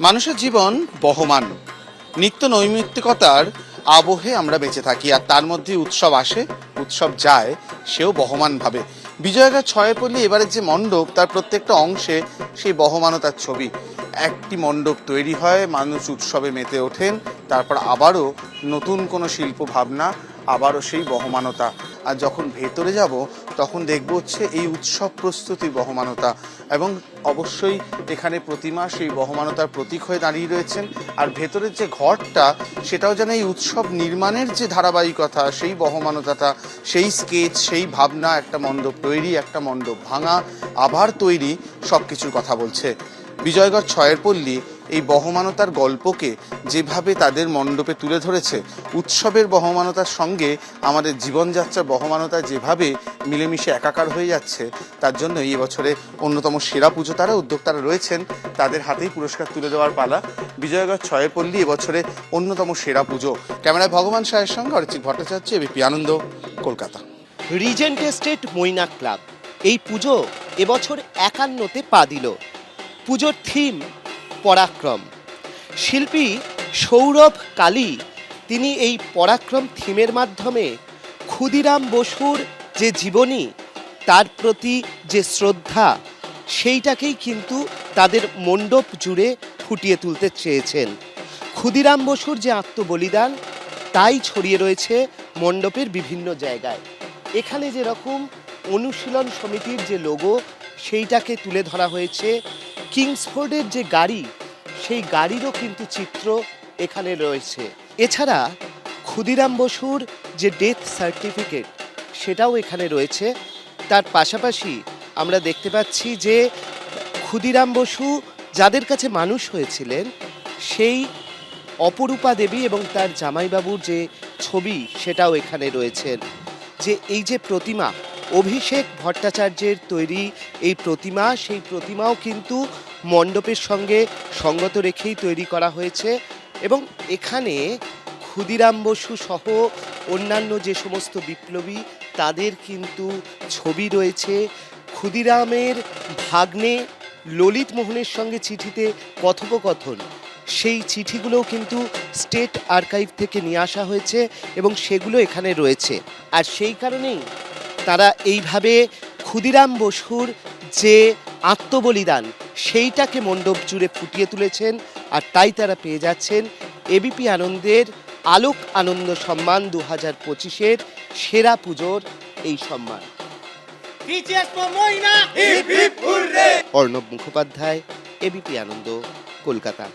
মানুষের জীবন বহমান। নিত্য নৈমিত্তিকতার আবহে আমরা বেঁচে থাকি, আর তার মধ্যে উৎসব আসে, উৎসব যায়, সেও বহমানভাবে। বিজয়গা ছয়পল্লী এবারের যে মণ্ডপ, তার প্রত্যেকটা অংশে সেই বহমানতার ছবি। একটি মণ্ডপ তৈরি হয়, মানুষ উৎসবে মেতে ওঠেন, তারপর আবারও নতুন কোনো শিল্প ভাবনা আবারও সেই বহমানতা। আর যখন ভেতরে যাব, তখন দেখব হচ্ছে এই উৎসব প্রস্তুতি বহমানতা। এবং অবশ্যই এখানে প্রতিমা সেই বহমানতার প্রতীক হয়ে দাঁড়িয়ে রয়েছেন। আর ভেতরের যে ঘরটা, সেটাও যেন এই উৎসব নির্মাণের যে ধারাবাহিকতা, সেই বহমানতাটা, সেই স্কেচ, সেই ভাবনা, একটা মণ্ডপ তৈরি, একটা মণ্ডপ ভাঙা আবার তৈরি সব কিছুর কথা বলছে। বিজয়গড় ছয়ের পল্লী এই বহমানতার গল্পকে যেভাবে তাদের মণ্ডপে তুলে ধরেছে, উৎসবের বহমানতার সঙ্গে আমাদের জীবনযাত্রার বহমানতা যেভাবে মিলেমিশে একাকার হয়ে যাচ্ছে, তার জন্য এই বছরে অন্যতম সেরা পুজো তারা উদ্যোক্তারা রয়েছেন, তাদের হাতেই পুরস্কার তুলে দেওয়ার পালা। বিজয়গড় ছয়ের পল্লী এবছরে অন্যতম সেরা পুজো। ক্যামেরায় ভগবান সাহের সঙ্গে Arijit Bhattacharya ABP Ananda, Kolkata. Regent estate Mainak club, এই পুজো এবছর একান্নতে পা দিল। পুজোর থিম পরাক্রম। শিল্পী সৌরভ কালী তিনি এই পরাক্রম থিমের মাধ্যমে ক্ষুদিরাম বসুর যে জীবনী, তার প্রতি যে শ্রদ্ধা, সেইটাকেই কিন্তু তাদের মণ্ডপ জুড়ে ফুটিয়ে তুলতে চেয়েছেন। ক্ষুদিরাম বসুর যে আত্মবলিদান, তাই ছড়িয়ে রয়েছে মণ্ডপের বিভিন্ন জায়গায়। এখানে যেরকম অনুশীলন সমিতির যে লোগো সেইটাকে তুলে ধরা হয়েছে কিংসফোর্ডের যে গাড়ি, সেই গাড়িরও কিন্তু চিত্র এখানে রয়েছে। এছাড়া ক্ষুদিরাম বসুর যে ডেথ সার্টিফিকেট সেটাও এখানে রয়েছে। তার পাশাপাশি আমরা দেখতে পাচ্ছি যে ক্ষুদিরাম বসু যাদের কাছে মানুষ হয়েছিলেন, সেই অপরূপা দেবী এবং তার জামাইবাবুর যে ছবি, সেটাও এখানে রয়েছেন যে এই যে প্রতিমা, অভিষেক ভট্টাচার্যের তৈরি এই প্রতিমা, সেই প্রতিমাও কিন্তু মণ্ডপের সঙ্গে সঙ্গত রেখেই তৈরি করা হয়েছে এবং এখানে ক্ষুদিরাম বসু সহ অন্যান্য যে সমস্ত বিপ্লবী, তাদের কিন্তু ছবি রয়েছে। ক্ষুদিরামের ভাগ্নে ললিত মোহনের সঙ্গে চিঠিতে কথোপকথন। সেই চিঠিগুলোও কিন্তু স্টেট আর্কাইভ থেকে নিয়ে আসা হয়েছে এবং সেগুলো এখানে রয়েছে। আর সেই কারণেই তারা এইভাবে ক্ষুদিরাম বসুর যে আত্মবলিদান সেইটাকে মণ্ডপ জুড়ে ফুটিয়ে তুলেছেন আর তাই তারা পেয়ে যাচ্ছেন এবিপি আনন্দের আলোক আনন্দ সম্মান দু হাজার পঁচিশের সেরা পুজোর এই সম্মান। অর্ণব মুখোপাধ্যায় এবিপি আনন্দ, কলকাতা।